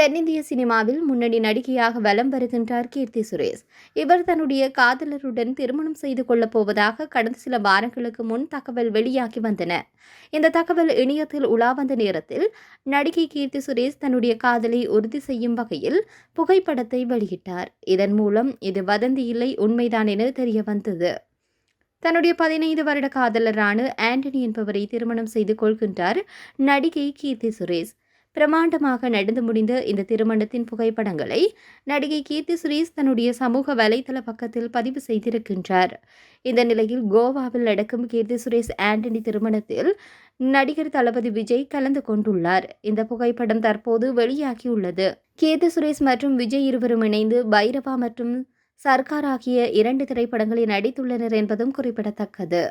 தென்னிந்திய சினிமாவில் முன்னணி நடிகையாக வலம் வருகின்றார் கீர்த்தி சுரேஷ். இவர் தன்னுடைய காதலருடன் திருமணம் செய்து கொள்ளப் போவதாக கடந்த சில வாரங்களுக்கு முன் தகவல் வெளியாகி வந்தன. இந்த தகவல் இணையத்தில் உலா வந்த நேரத்தில் நடிகை கீர்த்தி சுரேஷ் தன்னுடைய காதலை உறுதி செய்யும் வகையில் புகைப்படத்தை வெளியிட்டார். இதன் மூலம் இது வதந்தி இல்லை உண்மைதான் என தெரிய வந்தது. தன்னுடைய பதினைந்து வருட காதலரான ஆண்டனி என்பவரை திருமணம் செய்து கொள்கின்றார் நடிகை கீர்த்தி சுரேஷ். பிரமாண்டமாக நடந்து முடிந்த இந்த திருமணத்தின் புகைப்படங்களை நடிகை கீர்த்தி சுரேஷ் தன்னுடைய சமூக வலைதள பக்கத்தில் பதிவு செய்திருக்கின்றார். இந்த நிலையில் கோவாவில் நடக்கும் கீர்த்தி சுரேஷ் ஆண்டனி திருமணத்தில் நடிகர் தளபதி விஜய் கலந்து கொண்டுள்ளார். இந்த புகைப்படம் தற்போது வெளியாகியுள்ளது. கீர்த்தி சுரேஷ் மற்றும் விஜய் இருவரும் இணைந்து பைரவா மற்றும் சர்க்கார் ஆகிய இரண்டு திரைப்படங்களில் நடித்துள்ளனர் என்பதும் குறிப்பிடத்தக்கது.